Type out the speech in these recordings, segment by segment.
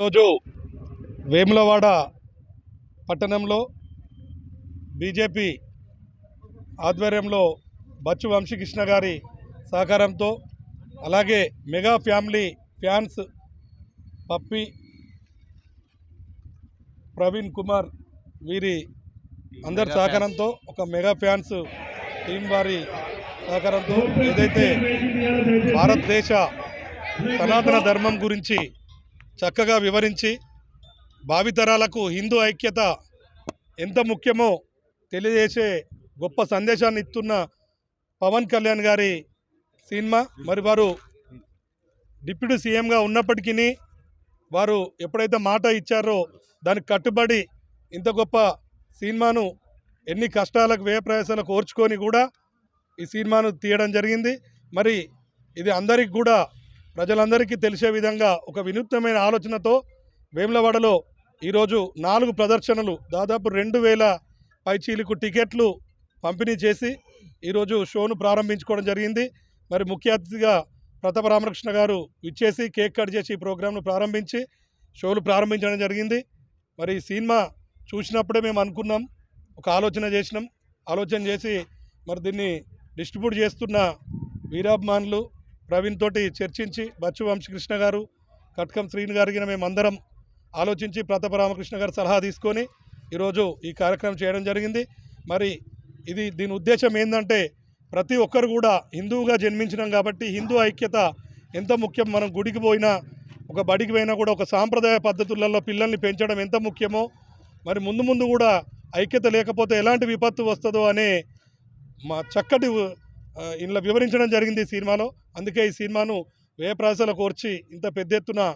రోజు వేములవాడ పట్టణంలో బీజేపీ ఆధ్వర్యంలో బచ్చు వంశీకృష్ణ గారి సహకారంతో అలాగే mega family fans Pappi Praveen Kumar వీరి అందరి సహకారంతో ఒక మెగా ఫ్యాన్స్ టీం వారి సహకారంతో ఏదైతే భారతదేశ సనాతన ధర్మం గురించి చక్కగా వివరించి భావితరాలకు హిందూ ఐక్యత ఎంత ముఖ్యమో తెలియజేసే గొప్ప సందేశాన్ని ఇస్తున్న పవన్ కళ్యాణ్ గారి సినిమా. మరి వారు డిప్యూటీ సీఎంగా ఉన్నప్పటికీ వారు ఎప్పుడైతే మాట ఇచ్చారో దానికి కట్టుబడి ఇంత గొప్ప సినిమాను ఎన్ని కష్టాలకు వ్యయ ప్రయాసాలకు ఓర్చుకొని కూడా ఈ సినిమాను తీయడం జరిగింది. మరి ఇది అందరికి కూడా ప్రజలందరికీ తెలిసే విధంగా ఒక వినూత్నమైన ఆలోచనతో వేములవాడలో ఈరోజు నాలుగు ప్రదర్శనలు దాదాపు రెండు వేల పైచీలకు టికెట్లు పంపిణీ చేసి ఈరోజు షోను ప్రారంభించుకోవడం జరిగింది. మరి ముఖ్య అతిథిగా ప్రతాప రామకృష్ణ గారు ఇచ్చేసి కేక్ కట్ చేసి ఈ ప్రోగ్రాంను ప్రారంభించి షోలు ప్రారంభించడం జరిగింది. మరి ఈ సినిమా చూసినప్పుడే మేము అనుకున్నాం ఒక ఆలోచన చేసినాం. ఆలోచన చేసి మరి దీన్ని డిస్ట్రిబ్యూట్ చేస్తున్న వీరాభిమానులు ప్రవీణ్ తోటి చర్చించి బచ్చు వంశకృష్ణ గారు కట్కం శ్రీని గారికి మేమందరం ఆలోచించి ప్రతాప రామకృష్ణ గారు సలహా తీసుకొని ఈరోజు ఈ కార్యక్రమం చేయడం జరిగింది. మరి ఇది దీని ఉద్దేశం ఏంటంటే ప్రతి ఒక్కరు కూడా హిందువుగా జన్మించినాం కాబట్టి హిందూ ఐక్యత ఎంత ముఖ్యం? మనం గుడికి పోయినా ఒక బడికి పోయినా కూడా ఒక సాంప్రదాయ పద్ధతులలో పిల్లల్ని పెంచడం ఎంత ముఖ్యమో? మరి ముందు ముందు కూడా ఐక్యత లేకపోతే ఎలాంటి విపత్తు వస్తుందో అనే మా చక్కటి ఇందులో వివరించడం జరిగింది ఈ సినిమాలో. అందుకే ఈ సినిమాను వ్యయ కోర్చి ఇంత పెద్ద ఎత్తున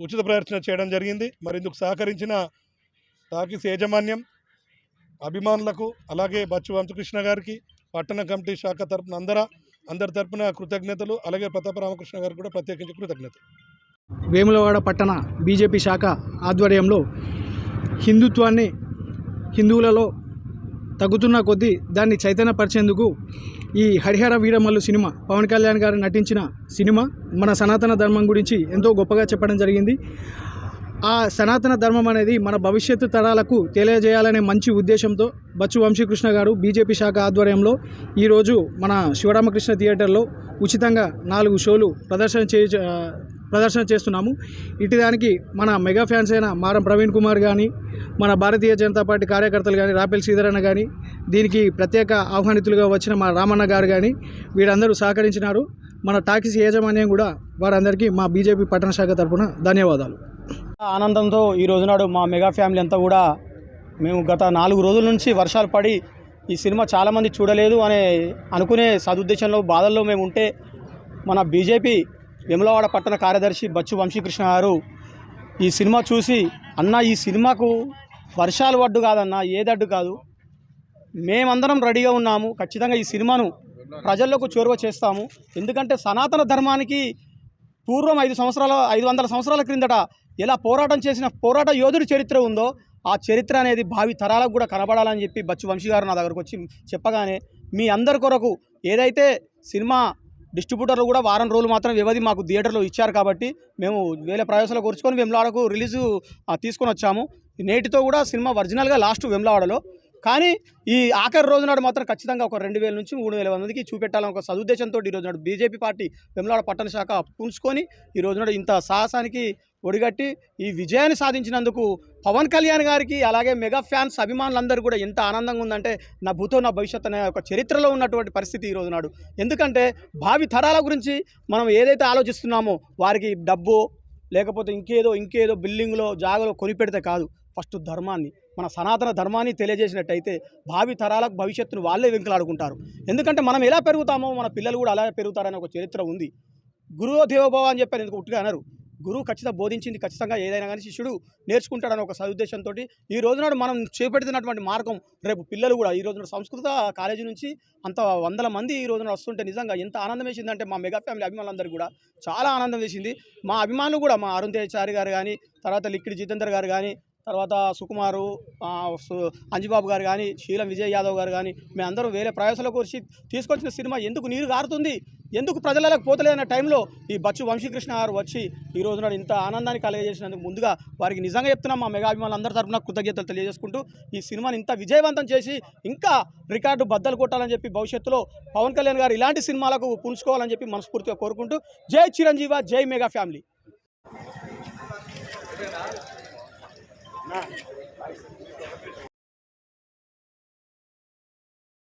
ఉచిత ప్రదర్శన చేయడం జరిగింది. మరి ఇందుకు సహకరించిన తాకిస్ యాజమాన్యం అభిమానులకు అలాగే బచ్చు వంశకృష్ణ గారికి పట్టణ కమిటీ శాఖ తరపున అందరా అందరి తరపున కృతజ్ఞతలు అలాగే ప్రతాప రామకృష్ణ గారికి కూడా ప్రత్యేకించి కృతజ్ఞతలు. వేములవాడ పట్టణ బీజేపీ శాఖ ఆధ్వర్యంలో హిందుత్వాన్ని హిందువులలో తగ్గుతున్న కొద్దీ దాన్ని చైతన్యపరిచేందుకు ఈ హరిహర వీరమల్లు సినిమా పవన్ కళ్యాణ్ గారు నటించిన సినిమా మన సనాతన ధర్మం గురించి ఎంతో గొప్పగా చెప్పడం జరిగింది. ఆ సనాతన ధర్మం అనేది మన భవిష్యత్తు తరాలకు తెలియజేయాలనే మంచి ఉద్దేశంతో బచ్చు వంశీకృష్ణ గారు బీజేపీ శాఖ ఆధ్వర్యంలో ఈరోజు మన శివరామకృష్ణ థియేటర్లో ఉచితంగా నాలుగు షోలు ప్రదర్శన చే ప్రదర్శన చేస్తున్నాము. ఇటు దానికి మన మెగా ఫ్యాన్స్ అయిన మారం ప్రవీణ్ కుమార్ కానీ మన భారతీయ జనతా పార్టీ కార్యకర్తలు కానీ రాపెల్ శ్రీధరన్న కానీ దీనికి ప్రత్యేక ఆహ్వానితులుగా వచ్చిన మా రామన్న గారు కానీ వీరందరూ సహకరించినారు. మన టాకీస్ యాజమాన్యం కూడా వారందరికీ మా బీజేపీ పట్టణ శాఖ తరఫున ధన్యవాదాలు. ఆనందంతో ఈ రోజునాడు మా మెగా ఫ్యామిలీ అంతా కూడా మేము గత నాలుగు రోజుల నుంచి వర్షాలు పడి ఈ సినిమా చాలామంది చూడలేదు అనే అనుకునే సదుద్దేశంలో బాధల్లో మేము ఉంటే మన బీజేపీ వెములవాడ పట్టణ కార్యదర్శి బచ్చు వంశీకృష్ణ గారు ఈ సినిమా చూసి అన్న ఈ సినిమాకు వర్షాలు అడ్డు కాదన్న ఏదడ్డు కాదు. మేమందరం రెడీగా ఉన్నాము. ఖచ్చితంగా ఈ సినిమాను ప్రజల్లోకి చొరవ చేస్తాము. ఎందుకంటే సనాతన ధర్మానికి పూర్వం ఐదు సంవత్సరాల ఐదు వందల సంవత్సరాల క్రిందట ఎలా పోరాటం చేసిన పోరాట యోధుడి చరిత్ర ఉందో ఆ చరిత్ర అనేది భావి తరాలకు కూడా కనబడాలని చెప్పి బచ్చు వంశీ గారు నా దగ్గరకు వచ్చి చెప్పగానే మీ అందరి కొరకు ఏదైతే సినిమా డిస్ట్రిబ్యూటర్లు కూడా వారం రోజులు మాత్రం వ్యవధి మాకు థియేటర్లో ఇచ్చారు కాబట్టి మేము వేల ప్రయాసాలు కూర్చుకొని వెమ్లాడకు రిలీజు తీసుకొని వచ్చాము. నేటితో కూడా సినిమా ఒరిజినల్గా లాస్ట్ వెమ్లాడలో. కానీ ఈ ఆఖరి రోజు నాడు మాత్రం ఖచ్చితంగా ఒక రెండు వేల నుంచి మూడు వేల మందికి చూపెట్టాలని ఒక సదుద్దేశంతో ఈ రోజు నాడు బీజేపీ పార్టీ వెమ్లాడ పట్టణ శాఖ పుంచుకొని ఈ రోజు నాడు ఇంత సాహసానికి ఒడిగట్టి ఈ విజయాన్ని సాధించినందుకు పవన్ కళ్యాణ్ గారికి అలాగే మెగా ఫ్యాన్స్ అభిమానులందరూ కూడా ఎంత ఆనందంగా ఉందంటే నా భూతో నా భవిష్యత్ అనే ఒక చరిత్రలో ఉన్నటువంటి పరిస్థితి ఈ రోజు నాడు. ఎందుకంటే భావి తరాల గురించి మనం ఏదైతే ఆలోచిస్తున్నామో వారికి డబ్బు లేకపోతే ఇంకేదో ఇంకేదో బిల్డింగ్లో జాగలో కొనిపెడితే కాదు. ఫస్ట్ ధర్మాన్ని మన సనాతన ధర్మాన్ని తెలియజేసినట్టయితే భావి తరాలకు భవిష్యత్తును వాళ్ళే వెంకలాడుకుంటారు. ఎందుకంటే మనం ఎలా పెరుగుతామో మన పిల్లలు కూడా అలాగే పెరుగుతారనే ఒక చరిత్ర ఉంది. గురువు దేవోభవ అని చెప్పారు ఎందుకు ఉట్టుగా అన్నారు గురువు ఖచ్చితంగా బోధించింది ఖచ్చితంగా ఏదైనా కానీ శిష్యుడు నేర్చుకుంటాడని ఒక సదుద్దేశంతో ఈ రోజునాడు మనం చేపెడుతున్నటువంటి మార్గం రేపు పిల్లలు కూడా ఈ రోజున సంస్కృత కాలేజీ నుంచి అంత వందల మంది ఈ రోజున వస్తుంటే నిజంగా ఎంత ఆనందం వేసిందంటే మా మెగా ఫ్యామిలీ అభిమానులందరూ కూడా చాలా ఆనందం వేసింది. మా అభిమానులు కూడా మా అరుణ్ తేజారి గారు కానీ తర్వాత లిక్కిడి జితేందర్ గారు కానీ తర్వాత సుకుమారు అంజిబాబు గారు కానీ శీలం విజయ్ యాదవ్ గారు కానీ మేమందరం వేరే ప్రయాసాలకు వచ్చి తీసుకొచ్చిన సినిమా ఎందుకు నీరు గారుతుంది? ఎందుకు ప్రజలకు పోతలేదన్న టైంలో ఈ బచ్చు వంశీకృష్ణ గారు వచ్చి ఈ రోజున ఇంత ఆనందాన్ని కలగజేసినందుకు ముందుగా వారికి నిజంగా చెప్తున్నా. మా మెగాభిమానులు అందరి తరఫున కృతజ్ఞతలు తెలియజేసుకుంటూ ఈ సినిమాని ఇంత విజయవంతం చేసి ఇంకా రికార్డు బద్దలు కొట్టాలని చెప్పి భవిష్యత్తులో పవన్ కళ్యాణ్ గారు ఇలాంటి సినిమాలకు పుంజుకోవాలని చెప్పి మనస్ఫూర్తిగా కోరుకుంటూ జై చిరంజీవ జై మెగా ఫ్యామిలీ.